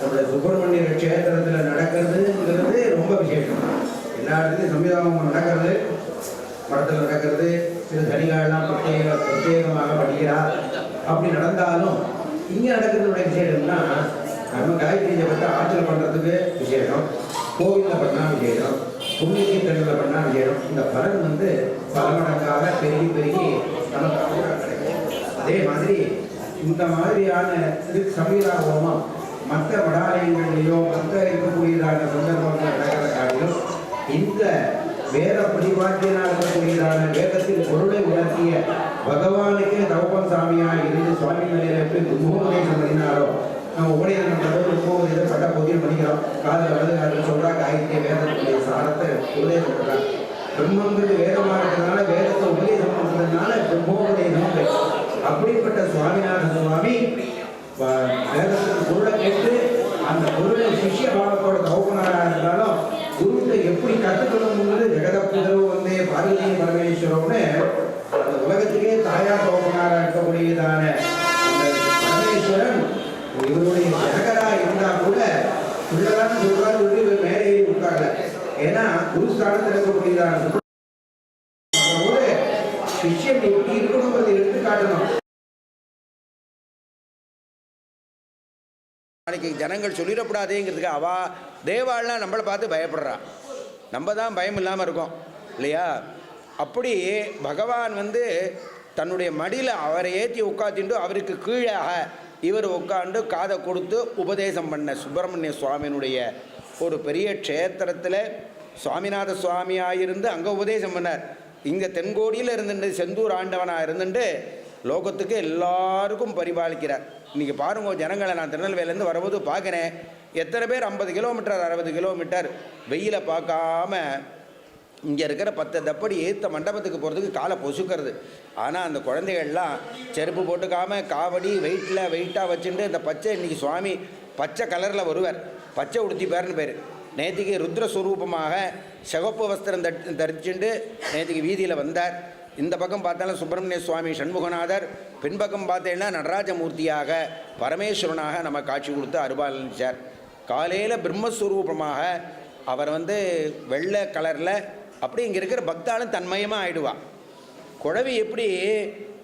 நம்முடைய சுப்பிரமணிய க்ஷேத்திரத்தில் நடக்கிறதுங்கிறது ரொம்ப விசேஷம். எல்லா இடத்துலையும் சம்விதானம் நடக்கிறது மடத்தில் நடக்கிறது சில தனிகாலாம் பிரத்யேக பிரத்யேகமாக படிக்கிறார் அப்படி நடந்தாலும் இங்கே நடக்கிறதுடைய விசேஷம்னா நம்ம காயத்ரி ஜபத்தை ஆற்றல் பண்ணுறதுக்கு விசேஷம் கோவிலில் பண்ணால் விசேஷம் புண்ணிய தண்ணில் பண்ணால் விசேஷம். இந்த பலன் வந்து பல மடங்காக பெருகி பெருகி நமக்கு கிடைக்கும். அதே மாதிரி இந்த மாதிரியான இது சமீரா ஹோமம் மற்ற மடாலயங்களிலேயோ மற்ற இருக்கக்கூடியதான சந்தர்ப்பங்கள் நடக்கிற காட்டிலும் இந்த வேத படிவாக்கியனாக இருக்கக்கூடியதான வேதத்தின் பொருளை உணர்த்திய பகவானுக்கே தவப்பன் சாமியாக இருந்து சுவாமி நிலையில எப்படி துர்மோபதேசம் பண்ணினாரோ நம்ம உபதேசம் பண்ணுறது துர்மோபதேசம் பட்ட பொதியில் பண்ணிக்கிறோம் காதல் வந்து காதில் சொல்கிறாங்க ஆகிய வேதத்துடைய சாரத்தை உபதேசம் பண்ணுறாங்க பிரம்மங்கிறது வேதமாக இருக்கிறதுனால வேதத்தை உபதேசம் பண்ணுறதுனால பிரம்மோபதேசம் அப்படிப்பட்ட சுவாமிநாத சுவாமி வ- வேதத்தின் அந்த குருவை சிஷ்ய பாவத்தோட தவப்பனாராக இருந்தாலும் குருகிட்ட எப்படி கற்றுக்கணுங்கிறது ஜெகதப்புதரவு வந்து பார்வதி பரமேஸ்வரம்னு அந்த உலகத்துக்கே தாயார் தவப்பனாராக இருக்கக்கூடியதான பரமேஸ்வரன் இவருடைய ஜனகரா இருந்தா கூட உள்ளதான் சொல்றாரு சொல்லி மேலே ஏறி உட்காரல ஏன்னா குருஸ்தானத்தில் இருக்கக்கூடியதான போது சிஷ்யன் எப்படி இருக்கணுங்கிறதை எடுத்து காட்டணும் நாளைக்கு ஜனங்கள் சொல்லிடக்கூடாதேங்கிறதுக்கு அவா தேவாள்லாம் நம்மளை பார்த்து பயப்படுறா. நம்ம தான் பயம் இல்லாமல் இருக்கோம். இல்லையா? அப்படி பகவான் வந்து தன்னுடைய மடியில் அவரை ஏற்றி உட்காந்துட்டு அவருக்கு கீழாக இவர் உட்காந்து காதை கொடுத்து உபதேசம் பண்ண சுப்பிரமணிய சுவாமியினுடைய ஒரு பெரிய க்ஷேத்திரத்தில் சுவாமிநாத சுவாமியாக இருந்து அங்கே உபதேசம் பண்ணார். இங்கே தென்கோடியில் இருந்துட்டு செந்தூர் ஆண்டவனாக இருந்துட்டு லோகத்துக்கு எல்லாருக்கும் பரிபாலிக்கிறார். இன்றைக்கி பாருங்க ஜனங்களை நான் திருநெல்வேலேருந்து வரும்போது பார்க்குறேன். எத்தனை பேர் ஐம்பது கிலோமீட்டர் அறுபது கிலோமீட்டர் வெயிலை பார்க்காம இங்கே இருக்கிற பத்து தப்படி ஏற்ற மண்டபத்துக்கு போகிறதுக்கு காலை பொசுக்கிறது. ஆனால் அந்த குழந்தைகள்லாம் செருப்பு போட்டுக்காமல் காவடி வெயிட்டில் வெயிட்டாக வச்சுட்டு இந்த பச்சை இன்னைக்கு சுவாமி பச்சை கலரில் வருவார். பச்சை உடுத்திப்பார்னு பேர். நேற்றுக்கு ருத்ரஸ்வரூபமாக சிவப்பு வஸ்திரம் தட் தரிச்சுண்டு நேற்றுக்கு வீதியில் வந்தார். இந்த பக்கம் பார்த்தாலும் சுப்பிரமணிய சுவாமி சண்முகநாதர் பின்பக்கம் பார்த்தேன்னா நடராஜமூர்த்தியாக பரமேஸ்வரனாக நம்ம காட்சி கொடுத்து அருபாலிச்சார் காலையில் பிரம்மஸ்வரூபமாக அவர் வந்து வெள்ளை கலரில் அப்படி இங்கே இருக்கிற பக்தாலும் தன்மயமாக ஆயிடுவா. குழவி எப்படி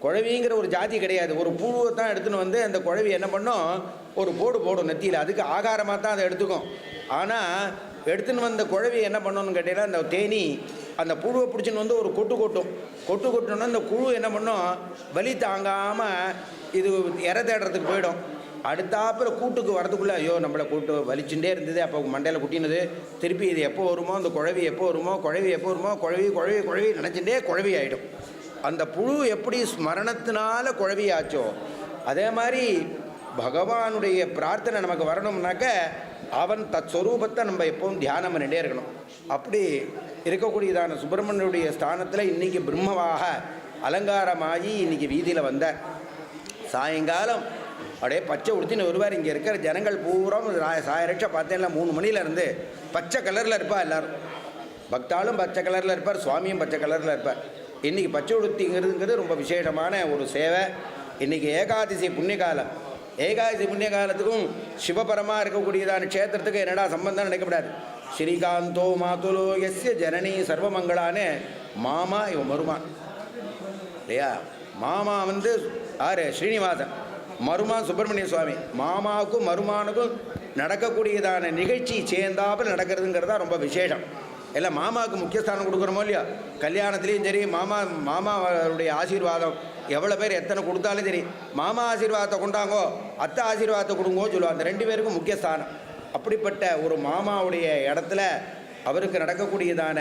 குழவிங்கிற ஒரு ஜாதி கிடையாது. ஒரு பூவை தான் எடுத்துன்னு வந்து அந்த குழவி என்ன பண்ணும்? ஒரு போடு போடும் நெத்தியில். அதுக்கு ஆகாரமாக தான் அதை எடுத்துக்கும். ஆனால் எடுத்துன்னு வந்த குழவி என்ன பண்ணணும்னு கேட்டீங்கன்னா அந்த தேனி அந்த புழுவை பிடிச்சின்னு வந்து ஒரு கொட்டு கொட்டும். கொட்டு கொட்டணுன்னா அந்த புழு என்ன பண்ணும்? வலி தாங்காமல் இது இற தேடுறதுக்கு போயிடும். அடுத்தாப்புல கூட்டுக்கு வரதுக்குள்ளே ஐயோ நம்மளை கூட்டு வலிச்சுட்டே இருந்தது. அப்போ மண்டையில் குட்டினது. திருப்பி இது எப்போ வருமோ? அந்த குழவி எப்போ வருமோ? குழவி எப்போ வருமோ? குழவி குழவி குழவி நினச்சிட்டே குழவி ஆகிடும் அந்த புழு எப்படி ஸ்மரணத்தினால குழவி ஆச்சோ அதே மாதிரி பகவானுடைய பிரார்த்தனை நமக்கு வரணும்னாக்க அவன் தற்ஸ்வரூபத்தை நம்ம எப்பவும் தியானம் பண்ணிட்டே இருக்கணும். அப்படி இருக்கக்கூடியதான சுப்பிரமணியுடைய ஸ்தானத்தில் இன்னைக்கு பிரம்மவாக அலங்காரமாகி இன்னைக்கு வீதியில் வந்தார். சாயங்காலம் அப்படியே பச்சை உடுத்தின்னு வருவார். இங்கே இருக்கிற ஜனங்கள் பூரா சாயரட்சை பார்த்தேன்ல மூணு மணிலேருந்து பச்சை கலரில் இருப்பா எல்லோரும். பக்தாலும் பச்சை கலரில் இருப்பார் சுவாமியும் பச்சை கலரில் இருப்பார். இன்றைக்கி பச்சை உடுத்திங்கிறதுங்கிறது ரொம்ப விசேஷமான ஒரு சேவை. இன்றைக்கி ஏகாதசி புண்ணிய காலம் ஏகாதசி புண்ணிய காலத்துக்கும் சிவபரமாக இருக்கக்கூடியதான க்ஷேத்திரத்துக்கு என்னடா சம்பந்தம்? நினைக்கப்படாது ஸ்ரீகாந்தோ மாதுலோ எஸ்ய ஜனனி சர்வமங்களானே. மாமா இவன் மருமா இல்லையா? மாமா வந்து ஆறு ஸ்ரீனிவாசன். மருமா சுப்பிரமணிய சுவாமி மாமாவுக்கும் மருமானுக்கும் நடக்கக்கூடியதான நிகழ்ச்சி சேர்ந்தாப்பில் நடக்கிறதுங்கிறது தான் ரொம்ப விசேஷம். எல்லாம் மாமாவுக்கு முக்கியஸ்தானம் கொடுக்குறோமோ இல்லையா? கல்யாணத்துலேயும் சரி மாமா மாமாவுடைய ஆசீர்வாதம் எவ்வளோ பேர் எத்தனை கொடுத்தாலும் சரி மாமா ஆசீர்வாதத்தை கொண்டாங்கோ அத்தை ஆசீர்வாதத்தை கொடுங்கோ சொல்லுவாங்க. அந்த ரெண்டு பேருக்கும் முக்கியஸ்தானம். அப்படிப்பட்ட ஒரு மாமாவுடைய இடத்துல அவருக்கு நடக்கக்கூடியதான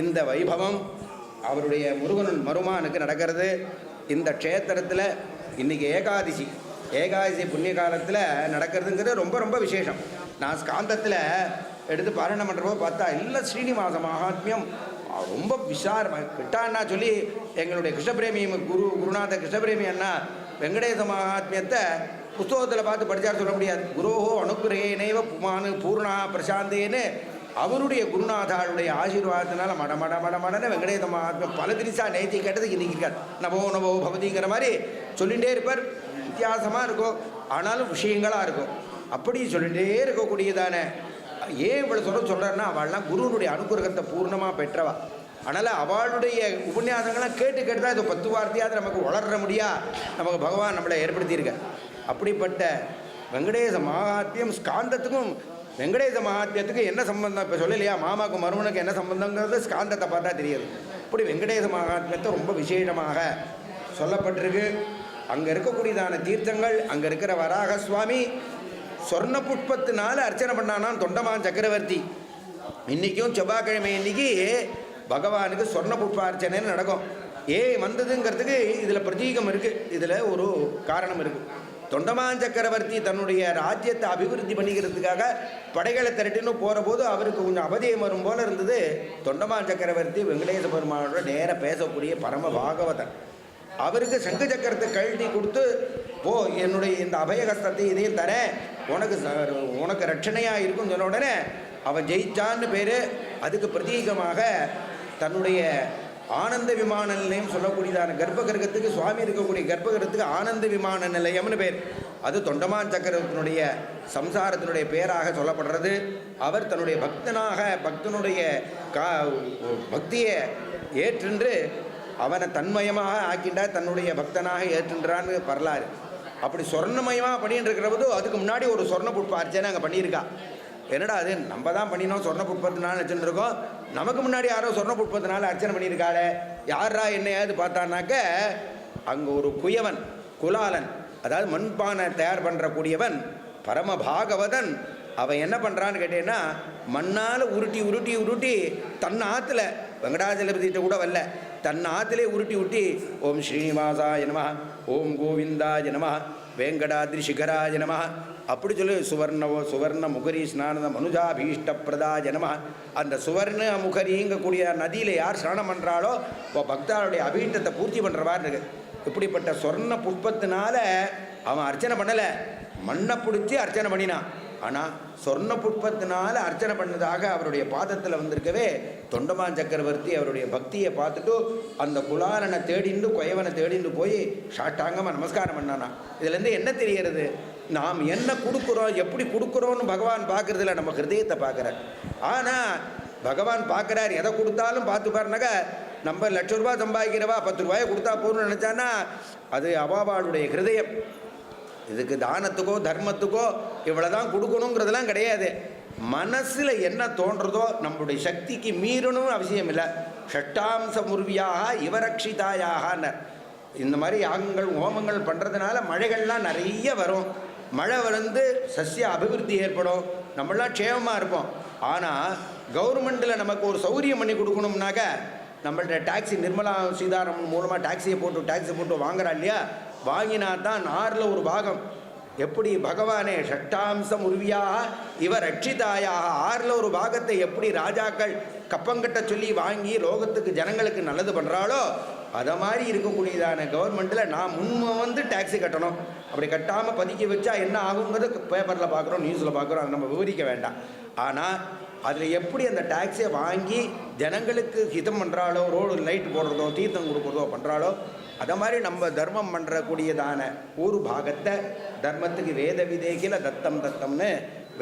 இந்த வைபவம் அவருடைய முருகன் மருமானுக்கு நடக்கிறது. இந்த க்ஷேத்திரத்தில் இன்றைக்கி ஏகாதசி. ஏகாதசி புண்ணிய காலத்தில் நடக்கிறதுங்கிறது ரொம்ப ரொம்ப விசேஷம். நான் ஸ்காந்தத்தில் எடுத்து பாராயணம் பண்ணுறப்போ பார்த்தா எல்லாம் ஸ்ரீனிவாச மகாத்மியம். ரொம்ப விசாரமாக கிட்டான்னா சொல்லி எங்களுடைய கிருஷ்ணபிரேமி குரு குருநாத கிருஷ்ணபிரேமி அண்ணா வெங்கடேச மகாத்மியத்தை புஸ்தகத்தில் பார்த்து படித்தார் சொல்ல முடியாது. குரோஹோ அனுகிரகேனேவ புமானு பூர்ணா பிரசாந்தேன்னு அவருடைய குருநாதாளுடைய ஆசீர்வாதத்தினால மட மட மட மடன்னு வெங்கடேச மகாத்மா பல திரிசா நேத்தி கேட்டதுக்கு இன்னைக்கு இருக்கார் நவோ நவோ பவதிங்கிற மாதிரி சொல்லிகிட்டே இருப்பார். வித்தியாசமாக இருக்கும். ஆனாலும் விஷயங்களாக இருக்கும். அப்படி சொல்லிகிட்டே இருக்கக்கூடியதான. ஏன் இவ்வளோ சொல்ல சொல்கிறேன்னா அவள்லாம் குருவனுடைய அனுகிரகத்தை பூர்ணமாக பெற்றவா. அதனால் அவளுடைய உபன்யாசங்கள்லாம் கேட்டு கேட்டு தான் இது பத்து வார்த்தையாவது நமக்கு வளர முடியா? நமக்கு பகவான் நம்மளை ஏற்படுத்தியிருக்கேன் அப்படிப்பட்ட வெங்கடேச மகாத்தியம் ஸ்காந்தத்துக்கும் வெங்கடேச மகாத்மியத்துக்கு என்ன சம்பந்தம்? இப்போ சொல்லலையா? மாமாவுக்கு மருமனுக்கு என்ன சம்பந்தங்கிறது ஸ்காந்தத்தை பார்த்தா தெரியாது. இப்படி வெங்கடேச மகாத்மியத்தை ரொம்ப விசேஷமாக சொல்லப்பட்டிருக்கு. அங்கே இருக்கக்கூடியதான தீர்த்தங்கள் அங்கே இருக்கிற வராக சுவாமி சொர்ண புஷ்பத்தினால அர்ச்சனை பண்ணானான் தொண்டமான் சக்கரவர்த்தி. இன்றைக்கும் செவ்வாய்க்கிழமை இன்னைக்கு பகவானுக்கு சொர்ண புஷ்பார்ச்சனைன்னு நடக்கும். ஏ வந்ததுங்கிறதுக்கு இதில் பிரதீகம் இருக்குது இதில் ஒரு காரணம் இருக்குது தொண்டமான் சக்கரவர்த்தி தன்னுடைய ராஜ்யத்தை அபிவிருத்தி பண்ணிக்கிறதுக்காக படைகளை திரட்டின்னு போகிற போது அவருக்கு கொஞ்சம் அவதியம் வரும் போல இருந்தது. தொண்டமான் சக்கரவர்த்தி வெங்கடேச பெருமானோட நேராக பேசக்கூடிய பரம பாகவதன். அவருக்கு சங்கு சக்கரத்தை கழட்டி கொடுத்து போ என்னுடைய இந்த அபயகஸ்தத்தை இதையும் தரேன். உனக்கு ச- உனக்கு ரட்சணையாக இருக்கும்னு சொன்ன உடனே அவன் ஜெயிச்சான்னு பேர். அதுக்கு பிரதீகமாக தன்னுடைய ஆனந்த விமான நிலையம் சொல்லக்கூடியதான கர்ப்பகிரகத்துக்கு சுவாமி இருக்கக்கூடிய கர்ப்பகிரகத்துக்கு ஆனந்த விமான நிலையம்னு பேர். அது தொண்டமான் சக்கரத்தினுடைய சம்சாரத்தினுடைய பெயராக சொல்லப்படுறது. அவர் தன்னுடைய பக்தனாக பக்தனுடைய கா பக்தியை ஏற்றென்று அவனை தன்மயமாக ஆக்கிண்டார் தன்னுடைய பக்தனாக ஏற்றுன்றான்னு வரலாறு. அப்படி சொர்ணமயமாக பண்ணிட்டு இருக்கிறபோது அதுக்கு முன்னாடி ஒரு சொர்ண புட்ப அர்ச்சனை அங்கே பண்ணியிருக்கா. என்னடா அது? நம்ம தான் பண்ணினோம் சொர்ண புட்பத்தினான்னு வச்சுருக்கோம் இருக்கோம் நமக்கு முன்னாடி யாரோ சொர்ண புட்பத்தினால அர்ச்சனை பண்ணியிருக்காளே. யாரா என்னையாவது பார்த்தானாக்க அங்கே ஒரு குயவன் குலாலன் அதாவது மண்பானை தயார் பண்ணுற கூடியவன் பரம பாகவதன் அவன் என்ன பண்ணுறான்னு கேட்டேன்னா மண்ணால் உருட்டி உருட்டி உருட்டி தன் ஆற்றுல வெங்கடாஜலபதிட்ட கூட வரல தன் ஆற்றுலே உருட்டி உருட்டி ஓம் ஸ்ரீனிவாசா நம ஓம் கோவிந்தா நம வேங்கடாத்ரி சிகரா நம அப்படி சொல்லி சுவர்ணவோ சுவர்ண முகரி ஸ்நானத மனுஜாபீஷ்ட பிரதாய நம அந்த சுவர்ண முகரிங்கக்கூடிய நதியில் யார் ஸ்நானம் பண்ணுறாளோ இப்போ பக்தாளுடைய அபீஷ்டத்தை பூர்த்தி பண்ணுற மாதிரி இருக்கு. இப்படிப்பட்ட சொர்ண புஷ்பத்தினால அவன் அர்ச்சனை பண்ணலை. மண்ணை பிடிச்சி அர்ச்சனை பண்ணினான் ஆனால் சொர்ண புஷ்பத்தினால அர்ச்சனை பண்ணதாக அவருடைய பாதத்தில் வந்திருக்கவே தொண்டமான் சக்கரவர்த்தி அவருடைய பக்தியை பார்த்துட்டு அந்த குலாலனை தேடிண்டு கொயவனை தேடிண்டு போய் ஷாட்டாங்கமாக நமஸ்காரம் பண்ணானா. இதுலேருந்து என்ன தெரிகிறது? நாம் என்ன கொடுக்குறோம் எப்படி கொடுக்குறோன்னு பகவான் பார்க்கறதில்ல நம்ம ஹிருதயத்தை பார்க்குறார். ஆனால் பகவான் பார்க்குறார் எதை கொடுத்தாலும் பார்த்து பாருனாக்கா நம்ம லட்ச ரூபா சம்பாதிக்கிறவா பத்து ரூபாயை கொடுத்தா போகணும்னு நினச்சான்னா அது அவாவாளுடைய ஹிருதயம். இதுக்கு தானத்துக்கோ தர்மத்துக்கோ இவ்வளோதான் கொடுக்கணுங்கிறதெல்லாம் கிடையாது. மனசில் என்ன தோன்றதோ நம்மளுடைய சக்திக்கு மீறணும் அவசியம் இல்லை. ஷட்டாம்ச முருவியாக இவரக்ஷிதாயாகனர் இந்த மாதிரி யாகங்கள் ஹோமங்கள் பண்ணுறதுனால மழைகள்லாம் நிறைய வரும். மழை வந்து சசிய அபிவிருத்தி ஏற்படும். நம்மளாம் க்ஷேமமாக இருப்போம். ஆனால் கவர்மெண்ட்டில் நமக்கு ஒரு சௌகரியம் பண்ணி கொடுக்கணும்னாக்க நம்மள்ட்ட டாக்ஸி நிர்மலா சீதாராமன் மூலமாக டாக்ஸியை போட்டு டாக்ஸி போட்டு வாங்குறா இல்லையா? வாங்கினா தான் ஆறில் ஒரு பாகம். எப்படி பகவானே ஷட்டாம்சம் உருவியாக இவ ரட்சிதாயாக ஆறில் ஒரு பாகத்தை எப்படி ராஜாக்கள் கப்பங்கட்ட சொல்லி வாங்கி லோகத்துக்கு ஜனங்களுக்கு நல்லது பண்ணுறாளோ அதை மாதிரி இருக்கக்கூடியதான கவர்மெண்ட்டில் நான் முன்ம வந்து டாக்ஸி கட்டணும். அப்படி கட்டாமல் பதுக்கி வச்சா என்ன ஆகுங்கிறது பேப்பரில் பார்க்குறோம் நியூஸில் பார்க்குறோம் அதை நம்ம விவரிக்க வேண்டாம். ஆனால் அதில் எப்படி அந்த டாக்ஸியை வாங்கி ஜனங்களுக்கு ஹிதம் பண்ணுறாளோ ரோடு லைட் போடுறதோ தீர்த்தம் கொடுக்குறதோ பண்ணுறாளோ அதை மாதிரி நம்ம தர்மம் பண்ணுறக்கூடியதான ஒரு பாகத்தை தர்மத்துக்கு வேத விதேகில தத்தம் தத்தம்னு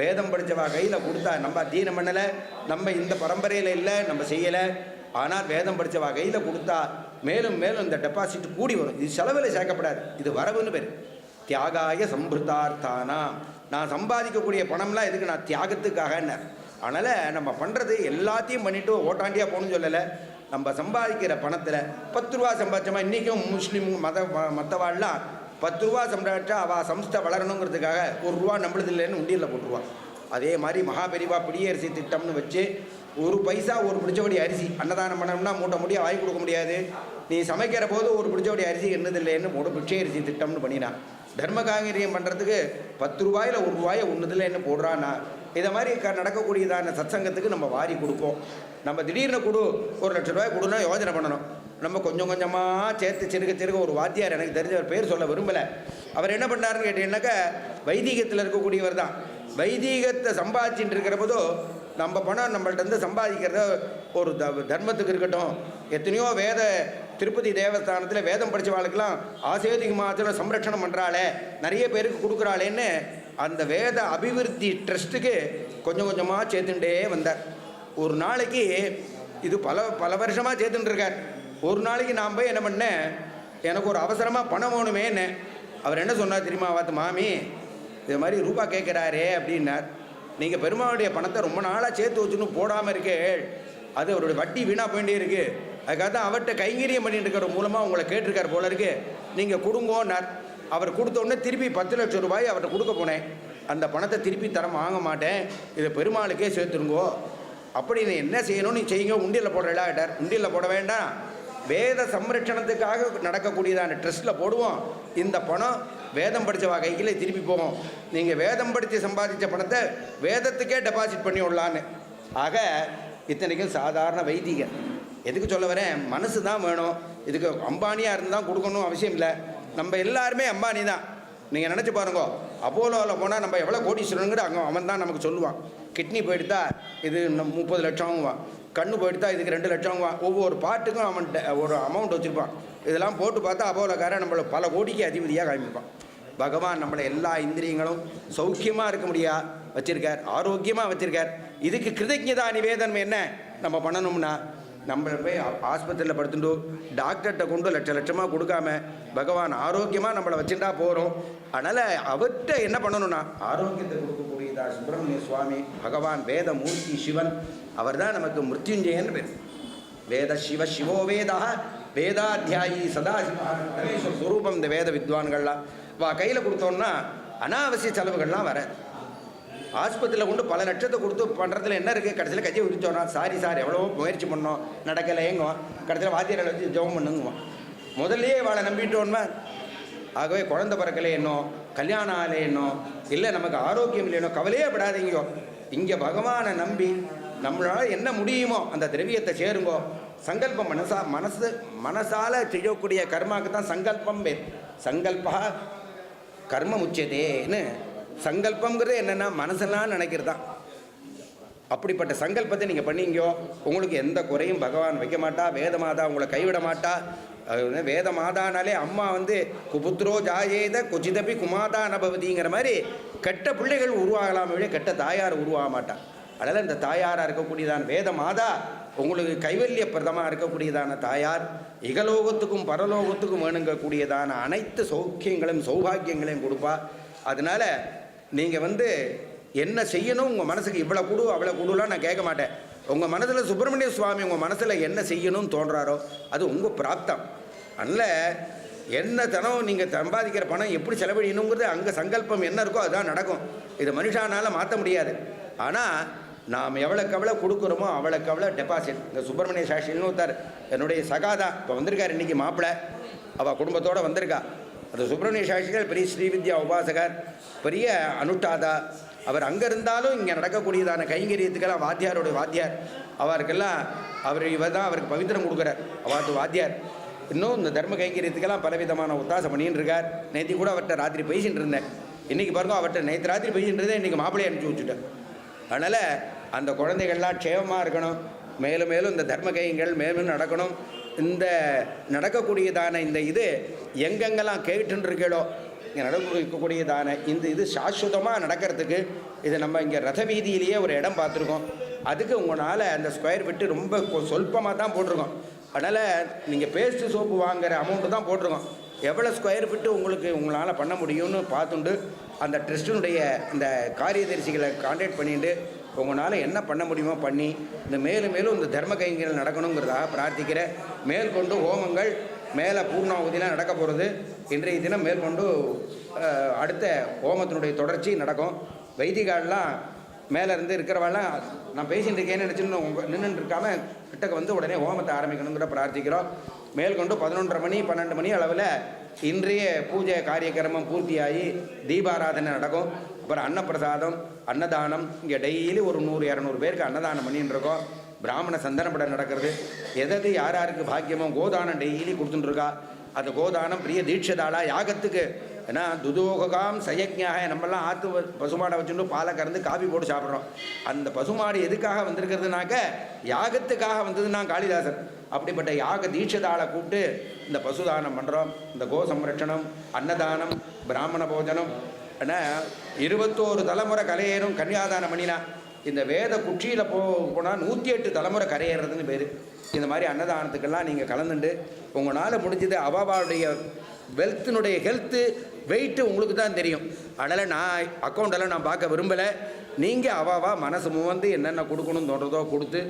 வேதம் படித்தவா கையில் கொடுத்தா நம்ம தீனம் பண்ணலை நம்ம இந்த பரம்பரையில் இல்லை நம்ம செய்யலை. ஆனால் வேதம் படித்தவா கையில் கொடுத்தா மேலும் மேலும் இந்த டெபாசிட் கூடி வரும். இது செலவில் சேர்க்கப்படாது. இது வரவுன்னு பேர். தியாகாய சம்பிருத்தார்த்தானாம் நான் சம்பாதிக்கக்கூடிய பணம்லாம் எதுக்கு நான் தியாகத்துக்காகன்னு? அதனால் நம்ம பண்ணுறது எல்லாத்தையும் பண்ணிவிட்டு ஓட்டாண்டியாக போகணும்னு சொல்லலை. நம்ம சம்பாதிக்கிற பணத்தில் பத்து ரூபா சம்பாதிச்சோமா இன்றைக்கும் முஸ்லீம் மத மற்றவாள்லாம் பத்து ரூபா சம்பாதிச்சா அவள் சம்ஸ்தை வளரணுங்கிறதுக்காக ஒரு ரூபா நம்மளது இல்லைன்னு உண்டியில் போட்டுருவான் அதே மாதிரி மகாபெரிவா பிடியரிசி திட்டம்னு வச்சு ஒரு பைசா ஒரு பிடிச்சபடி அரிசி அன்னதானம் பண்ணோம்னா மூட்டை முடிய வாங்கி கொடுக்க முடியாது. நீ சமைக்கிற போது ஒரு பிடிச்சபடி அரிசி என்னது இல்லைன்னு ஒரு பிச்சை அரிசி திட்டம்னு பண்ணினான் தர்ம காங்கிரியம் பண்ணுறதுக்கு பத்து ரூபாயில் ஒரு ரூபாயை ஒன்றுதில் என்ன போடுறான்னா இதை மாதிரி க நடக்கக்கூடியதான சத்சங்கத்துக்கு நம்ம வாரி கொடுப்போம். நம்ம திடீர்னு கொடு ஒரு லட்ச ரூபாய் கொடுனா யோஜனை பண்ணணும். நம்ம கொஞ்சம் கொஞ்சமாக சேர்த்து சிறுக சிறுக ஒரு வாத்தியார் எனக்கு தெரிஞ்சவர் பேர் சொல்ல விரும்பலை. அவர் என்ன பண்ணாருன்னு கேட்டீங்கன்னாக்கா வைதீகத்தில் இருக்கக்கூடியவர் தான். வைதீகத்தை சம்பாதிச்சுட்டு இருக்கிற போதோ நம்ம பணம் நம்மள்ட்ட இருந்து சம்பாதிக்கிறத ஒரு த தர்மத்துக்கு இருக்கட்டும் எத்தனையோ வேத திருப்பதி தேவஸ்தானத்தில் வேதம் படித்தவாளுக்கெல்லாம் ஆசேதிக மாதத்தில் சம்ரட்சணம் பண்ணுறாளே நிறைய பேருக்கு கொடுக்குறாளேன்னு அந்த வேத அபிவிருத்தி ட்ரஸ்ட்டுக்கு கொஞ்சம் கொஞ்சமாக சேர்த்துட்டே வந்தார். ஒரு நாளைக்கு இது பல பல வருஷமாக சேர்த்துட்டுருக்கார் ஒரு நாளைக்கு நான் போய் என்ன பண்ணேன் எனக்கு ஒரு அவசரமாக பணம் வேணுமேன்னு அவர் என்ன சொன்னார் தெரியுமா பார்த்து மாமி இது மாதிரி ரூபா கேட்குறாரே அப்படின்னார். நீங்கள் பெருமாளுடைய பணத்தை ரொம்ப நாளாக சேர்த்து வச்சுன்னு போடாமல் இருக்கே அது அவருடைய வட்டி வீணாக போயிட்டே இருக்குது அதுக்காக தான் அவர்கிட்ட கைங்கரியம் பண்ணிட்டு இருக்கிற மூலமாக உங்களை கேட்டிருக்கார் போல இருக்கு. நீங்கள் கொடுங்கோன்னார். அவர் கொடுத்தோடனே திருப்பி பத்து லட்சம் ரூபாய் அவர்கிட்ட கொடுக்க போனேன். அந்த பணத்தை திருப்பி தர வாங்க மாட்டேன். இதை பெருமாளுக்கே சேர்த்துருங்கோ. அப்படி நீ என்ன செய்யணும்? நீ செய்யுங்க. உண்டியில் போடுறா கேட்டார் உண்டியலில் போட வேண்டாம். வேத சம்ரட்சணத்துக்காக நடக்கக்கூடியதான ட்ரஸ்ட்டில் போடுவோம். இந்த பணம் வேதம் படித்த கையில் திருப்பி போவோம் நீங்கள் வேதம் படித்து சம்பாதித்த பணத்தை வேதத்துக்கே டெபாசிட் பண்ணி விடலான்னு. ஆக இத்தனைக்கும் சாதாரண வைதிகர். எதுக்கு சொல்ல வரேன்? மனசு தான் வேணும். இதுக்கு அம்பானியாக இருந்து தான் கொடுக்கணும் அவசியம் இல்லை. நம்ம எல்லாருமே அம்பானி தான். நீங்கள் நினச்சி பாருங்க. அப்போலோவில் போனால் நம்ம எவ்வளோ கோடீஸ்வரனுங்கிற அங்கே அவன் தான் நமக்கு சொல்லுவான். கிட்னி போயிடுதா இது இன்னும் முப்பது லட்சம்வான் கண்ணு போயிடுதா இதுக்கு ரெண்டு லட்சம்வான் ஒவ்வொரு பாட்டுக்கும் அவன் ஒரு அமௌண்ட் வச்சுருப்பான். இதெல்லாம் போட்டு பார்த்தா அப்போலோக்காரன் நம்மளை பல கோடிக்கு அதிபதியாக காமிப்பான். பகவான் நம்மளை எல்லா இந்திரியங்களும் சௌக்கியமாக இருக்க முடியா? வச்சிருக்கார். ஆரோக்கியமாக வச்சிருக்கார். இதுக்கு கிருதஜதா நிவேதனம் என்ன? நம்ம பண்ணணும்னா நம்ம போய் ஆஸ்பத்திரியில் படுத்துட்டு டாக்டர்கிட்ட கொண்டு லட்ச லட்சமாக கொடுக்காம பகவான் ஆரோக்கியமாக நம்மளை வச்சுட்டா போகிறோம் அதனால் அவர்கிட்ட என்ன பண்ணணும்னா ஆரோக்கியத்தை கொடுக்கக்கூடியதா சுப்பிரமணிய சுவாமி பகவான் வேத மூர்த்தி சிவன் அவர் தான் நமக்கு மிருத்யுஞ்சயன் பேர். வேத சிவ சிவோ வேதா வேதாத்தியாயி சதா சிவ ஸ்வரூபம் இந்த வேத வித்வான்கள்லாம். வா கையில் கொடுத்தோன்னா அனாவசிய செலவுகள்லாம் வராது. ஆஸ்பத்திரியில் கொண்டு பல லட்சத்தை கொடுத்து பண்ணுறதுல என்ன இருக்குது கடைசியில் கட்சியை விரிச்சோன்னா சாரி சார் எவ்வளோ முயற்சி பண்ணோம். நடக்கலை ஏங்குவான் கடைசியில் வாத்தியாரில் வச்சு ஜெபம் பண்ணுங்குவான். முதல்லையே வாழை நம்பிட்டோன்னா ஆகவே குழந்த பிறக்கலை என்னோ? கல்யாணம் ஆலை என்னோ? இல்லை நமக்கு ஆரோக்கியம் இல்லைனோ கவலையே படாதீங்கோ. இங்கே பகவானை நம்பி நம்மளால் என்ன முடியுமோ அந்த திரவியத்தை சேருங்கோ. சங்கல்பம் மனசா மனசு மனசால் செய்யக்கூடிய கர்மாவுக்கு தான் சங்கல்பம் பேர் சங்கல்பா கர்ம முச்சதேன்னு சங்கல்பங்கிறது என்னென்னா மனசெல்லாம் நினைக்கிறது தான். அப்படிப்பட்ட சங்கல்பத்தை நீங்கள் பண்ணீங்கோ உங்களுக்கு எந்த குறையும் பகவான் வைக்க மாட்டா வேதமாதா உங்களை கைவிட மாட்டா. அது வந்து வேத மாதானாலே அம்மா வந்து குபுத்ரோ ஜாயேத குஜிதபி குமாதா அனுபவதிங்கிற மாதிரி கெட்ட பிள்ளைகள் உருவாகலாம் கெட்ட தாயார் உருவாக மாட்டான் அதனால் இந்த தாயாராக இருக்கக்கூடியதான வேத மாதா உங்களுக்கு கைவல்ய பிரதமாக இருக்கக்கூடியதான தாயார் இகலோகத்துக்கும் பரலோகத்துக்கும் வேணுங்கக்கூடியதான அனைத்து சௌக்கியங்களையும் சௌபாகியங்களையும் கொடுப்பா. அதனால நீங்கள் வந்து என்ன செய்யணும் உங்கள் மனசுக்கு இவ்வளோ கொடு அவ்வளோ கொடுலாம் நான் கேட்க மாட்டேன். உங்கள் மனசில் சுப்பிரமணிய சுவாமி உங்கள் மனசில் என்ன செய்யணும்னு தோன்றாரோ அது உங்கள் பிராப்தம். அதனால் என்ன தனம் நீங்கள் சம்பாதிக்கிற பணம் எப்படி செலவழியணுங்கிறது அங்கே சங்கல்பம் என்ன இருக்கோ அதுதான் நடக்கும். இது மனுஷானால் மாற்ற முடியாது. ஆனால் நாம் எவ்வளோக்கு எவ்வளோ கொடுக்குறோமோ அவ்வளோக்கு அவ்வளோ டெபாசிட் இந்த சுப்பிரமணிய சாஸ்திரின்னு ஒருத்தர் என்னுடைய சகாதா இப்போ வந்திருக்கார் இன்றைக்கி மாப்பிள்ளை அவள் குடும்பத்தோடு வந்திருக்கா. அது சுப்பிரமணிய சாஸ்திரிகள் பெரிய ஸ்ரீவித்யா உபாசகர் பெரிய அனுஷ்டாதா அவர் அங்கே இருந்தாலும் இங்கே நடக்கக்கூடியதான கைங்கரியத்துக்கெல்லாம் வாத்தியாரோட வாத்தியார். அவருக்கெல்லாம் அவர் இவர் தான் அவருக்கு பவித்திரம் கொடுக்குறார் அவாத்து வாத்தியார். இன்னும் இந்த தர்ம கைங்கரியத்துக்கெல்லாம் பலவிதமான உத்தாசம் பண்ணின்னு இருக்கார் நேற்று கூட அவர்கிட்ட ராத்திரி பேசிகிட்டு இருந்தேன். இன்றைக்கி பாருங்க அவர்கிட்ட நேற்று ராத்திரி பேசிட்டு இருந்தேன் இன்றைக்கி மாப்பிள்ளையை அனுப்பிச்சி வச்சுட்டேன். அதனால் அந்த குழந்தைகள்லாம் க்ஷேமமாக இருக்கணும். மேலும் மேலும் இந்த தர்ம கைங்கள் மேலும் நடக்கணும். இந்த நடக்கக்கூடியதான இந்த இது எங்கெங்கெல்லாம் கேட்டுன்னு இங்கே நடக்கக்கூடியதான இந்த இது சாஸ்வதமாக நடக்கிறதுக்கு இது நம்ம இங்கே ரத வீதியிலேயே ஒரு இடம் பார்த்துருக்கோம். அதுக்கு உங்களால் அந்த ஸ்கொயர் விட்டு ரொம்ப சொல்பமாக தான் போட்டிருக்கோம். அதனால் நீங்கள் பேஸ்ட்டு சோப்பு வாங்குகிற அமௌண்ட்டு தான் போட்டிருக்கோம். எவ்வளோ ஸ்கொயர் ஃபிட்டு உங்களுக்கு உங்களால் பண்ண முடியும்னு பார்த்துண்டு அந்த ட்ரஸ்ட்டினுடைய இந்த காரியதரிசிகளை கான்டாக்ட் பண்ணிட்டு உங்களால் என்ன பண்ண முடியுமோ பண்ணி இந்த மேலும் மேலும் இந்த தர்ம கைங்கர்கள் நடக்கணுங்கிறதாக பிரார்த்திக்கிறேன் மேற்கொண்டு ஹோமங்கள் மேலே பூர்ணாவதிலாம் நடக்க போகிறது இன்றைய தினம் மேற்கொண்டு அடுத்த ஹோமத்தினுடைய தொடர்ச்சி நடக்கும். வைதிகாலெலாம் மேலே இருந்து இருக்கிறவெல்லாம் நான் பேசிகிட்டு இருக்கேன்னு நினச்சின்னு உங்கள் நின்றுட்டு இருக்காம கிட்டக்க வந்து உடனே ஹோமத்தை ஆரம்பிக்கணுங்கிற பிரார்த்திக்கிறோம். மேற்கொண்டு பதினொன்றரை மணி பன்னெண்டு மணி அளவில் இன்றைய பூஜை காரியக்கிரமம் பூர்த்தியாகி தீபாராதனை நடக்கும். அப்புறம் அன்னப்பிரசாதம் அன்னதானம் இங்கே டெய்லி ஒரு நூறு இரநூறு பேருக்கு அன்னதானம் பண்ணின்னு இருக்கோம். பிராமண சந்தனப்படம் நடக்கிறது. எதது யார் யாருக்கு பாக்கியமோ கோதானம் டெய்லி கொடுத்துட்டுருக்கா. அந்த கோதானம் பிரிய தீட்சதாளா யாகத்துக்கு? ஏன்னா துதோகாம் சயக்ஞாக நம்மெல்லாம் ஆற்று வ- பசுமாடை வச்சுட்டு பாலை கறந்து காபி போட்டு சாப்பிட்றோம். அந்த பசுமாடு எதுக்காக வந்திருக்கிறதுனாக்க யாகத்துக்காக வந்ததுன்னா காளிதாசன். அப்படிப்பட்ட யாக தீட்சதாளை கூப்பிட்டு இந்த பசுதானம் பண்ணுறோம் இந்த கோ சம்ரட்சணம் அன்னதானம் பிராமண போஜனம் ஏன்னா இருபத்தோரு தலைமுறை கரையேறும் கன்னியாதானம் பண்ணினா இந்த வேத குற்றியில் போ போனால் நூற்றி எட்டு தலைமுறை கரையேறதுன்னு பேர். இந்த மாதிரி அன்னதானத்துக்கெல்லாம் நீங்கள் கலந்துண்டு உங்களால் முடிஞ்சது அவாவாவுடைய வெல்த்தினுடைய ஹெல்த்து வெயிட்டு உங்களுக்கு தான் தெரியும். அதனால் நான் அக்கௌண்ட்டெல்லாம் நான் பார்க்க விரும்பலை. நீங்கள் அவாவா மனசு முவந்து என்னென்ன கொடுக்கணும் தோன்றதோ கொடுத்து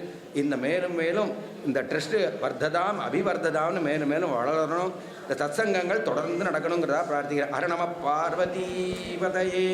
இந்த மேலும் மேலும் இந்த ட்ரஸ்ட்டு வர்த்ததாம் அபிவர்த்ததாம்னு மேலும் மேலும் வளரணும். இந்த சத்சங்கங்கள் தொடர்ந்து நடக்கணுங்கிறதா பிரார்த்திக்கிறேன். அரணம பார்வதி பதையே